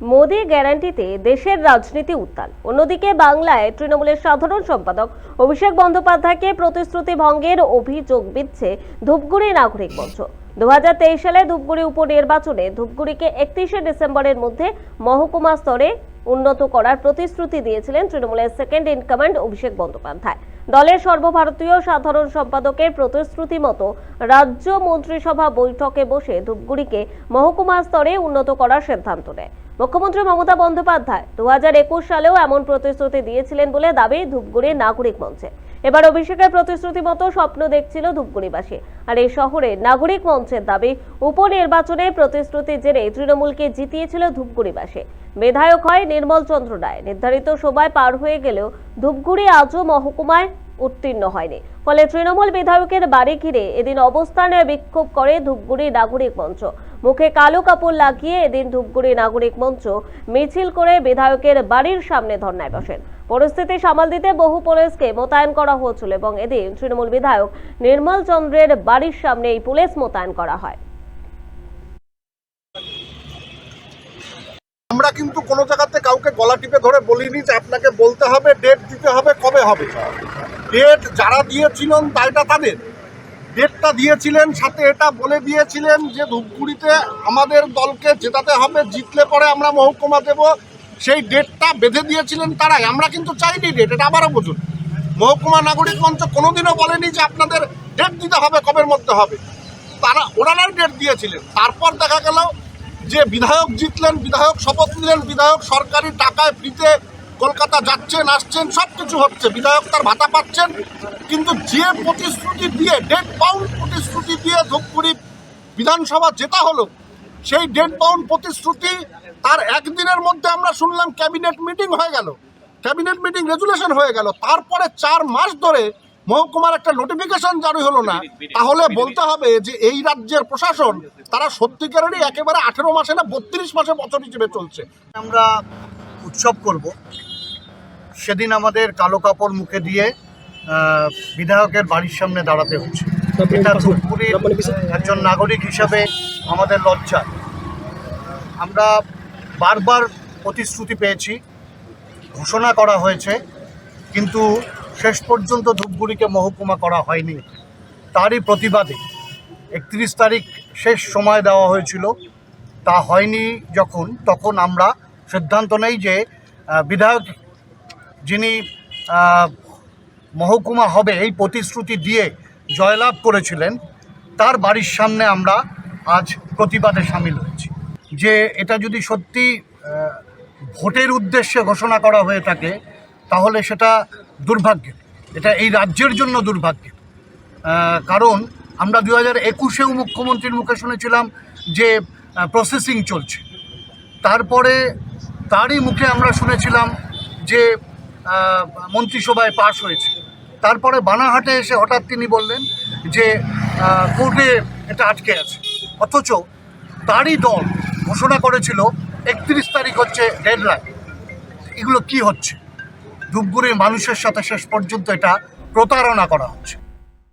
মোদি গ্যারান্টিতে দেশের রাজনীতি উত্তাল। অন্যদিকে বাংলায় তৃণমূলের সাধারণ সম্পাদক অভিষেক বন্দ্যোপাধ্যায়কে প্রতিশ্রুতি ভঙ্গের অভিযোগ দিচ্ছে ধূপগুড়ি নাগরিক মঞ্চ। দু হাজার তেইশ সালে ধূপগুড়ি উপনির্বাচনে ধূপগুড়িকে একত্রিশে ডিসেম্বরের মধ্যে মহকুমা স্তরে উন্নত করার প্রতিশ্রুতি দিয়েছিলেন তৃণমূলের second in command Abhishek Bandyopadhyay. দলের সর্বভারতীয় সাধারণ সম্পাদকের প্রতিশ্রুতি মতো রাজ্য মন্ত্রিসভা বৈঠকে বসে ধূপগুড়িকে মহকুমা স্তরে উন্নত করার সিদ্ধান্ত নেয়। মুখ্যমন্ত্রী মমতা বন্দ্যোপাধ্যায় দুহাজার একুশ সালেও এমন প্রতিশ্রুতি দিয়েছিলেন বলে দাবি ধূপগুড়ির নাগরিক মঞ্চে। এবার অভিষেকের প্রতিশ্রুতি মতো স্বপ্ন দেখছিল ধূপগুড়িবাসী। আর এই শহরে নাগরিক মঞ্চের দাবি উপনির্বাচনে প্রতিশ্রুতির জেরে তৃণমূলকে জিতিয়েছিল ধূপগুড়িবাসী। বিধায়ক হয় নির্মল চন্দ্র রায়। নির্ধারিত সময় পার হয়ে গেলেও ধূপগুড়ি আজও মহকুমায় উত্তীর্ণ হয়নি। ফলে তৃণমূল বিধায়কের বাড়ি ঘিরে এদিন অবস্থানে বিক্ষোভ করে ধূপগুড়ি নাগরিক মঞ্চ। মুখে কালো কাপড় লাগিয়ে এদিন ধূপগুড়ি নাগরিক মঞ্চ মিছিল করে বিধায়কের বাড়ির সামনে ধর্নায় বসেন। পরিস্থিতি সামাল দিতে বহু পুলিশকে মোতায়েন করা হয়েছিল এবং এদিন তৃণমূল বিধায়ক নির্মল চন্দ্রের বাড়ির সামনে এই পুলিশ মোতায়েন করা হয়। আমরা কিন্তু কোনো জায়গাতে কাউকে গলা টিপে ধরে বলিনি যে আপনাকে বলতে হবে ডেট দিতে হবে, কবে হবে। ডেট যারা দিয়েছিলেন দায়টা তাদের। ডেটটা দিয়েছিলেন, সাথে এটা বলে দিয়েছিলেন যে ধূপগুড়িতে আমাদের দলকে জেতাতে হবে, জিতলে পরে আমরা মহকুমা দেব। সেই ডেটটা বেঁধে দিয়েছিলেন তারাই। আমরা কিন্তু চাইনি ডেট এটা আবারও বুঝুন মহকুমা নাগরিক মঞ্চ কোনোদিনও বলেনি যে আপনাদের ডেট দিতে হবে কবের মধ্যে হবে। তারা, ওনারাই ডেট দিয়েছিলেন। তারপর দেখা গেল যে বিধায়ক জিতলেন, বিধায়ক শপথ নিলেন, বিধায়ক সরকারি টাকায় ফ্রিতে কলকাতা যাচ্ছেন, আসছেন সব কিছু হচ্ছে। বিধায়ক তার ভাতা পাচ্ছেন, কিন্তু যে প্রতিশ্রুতি দিয়ে ডেট পাউন্ড প্রতিশ্রুতি দিয়ে ধূপগুড়ি বিধানসভা জেতা হলো, সেই ডেট পাউন্ড প্রতিশ্রুতি তার একদিনের মধ্যে আমরা শুনলাম ক্যাবিনেট মিটিং হয়ে গেল। ক্যাবিনেট মিটিং রেজুলেশন হয়ে গেল। তারপরে চার মাস ধরে মহকুমার একটা নোটিফিকেশন জারি হলো না। তাহলে বলতে হবে যে এই রাজ্যের প্রশাসন তারা সত্যিকারেরই একেবারে আঠেরো মাসে না বত্রিশ মাসে বছর হিসেবে চলছে। আমরা উৎসব করব। সেদিন আমাদের কালো কাপড় মুখে দিয়ে বিধায়কের বাড়ির সামনে দাঁড়াতে হচ্ছে। এটা ধূপগুড়ির একজন নাগরিক হিসাবে আমাদের লজ্জা। আমরা বারবার প্রতিশ্রুতি পেয়েছি ঘোষণা করা হয়েছে কিন্তু শেষ পর্যন্ত ধূপগুড়িকে মহকুমা করা হয়নি। তারই প্রতিবাদে একত্রিশ তারিখ শেষ সময় দেওয়া হয়েছিল। তা হয়নি যখন, তখন আমরা সিদ্ধান্ত নেই যে বিধায়ক যিনি মহকুমা হবে এই প্রতিশ্রুতি দিয়ে জয়লাভ করেছিলেন, তার বাড়ির সামনে আমরা আজ প্রতিবাদে সামিল হয়েছি। যে এটা যদি সত্যি ভোটের উদ্দেশ্যে ঘোষণা করা হয়ে থাকে, তাহলে সেটা দুর্ভাগ্যের। এটা এই রাজ্যের জন্য দুর্ভাগ্যের। কারণ আমরা দু হাজার একুশেও মুখ্যমন্ত্রীর মুখে শুনেছিলাম যে প্রসেসিং চলছে। তারপরে তারই মুখে আমরা শুনেছিলাম যে মন্ত্রিসভায় পাশ হয়েছে। তারপরে বানাহাটে এসে হঠাৎ তিনি বললেন যে কোর্টে এটা আটকে আছে। অথচ তারই দল ঘোষণা করেছিল একত্রিশ তারিখ হচ্ছে ডেডলাইন এগুলো কি হচ্ছে? ধূপগুড়ির মানুষের সাথে শেষ পর্যন্ত এটা প্রতারণা করা হচ্ছে।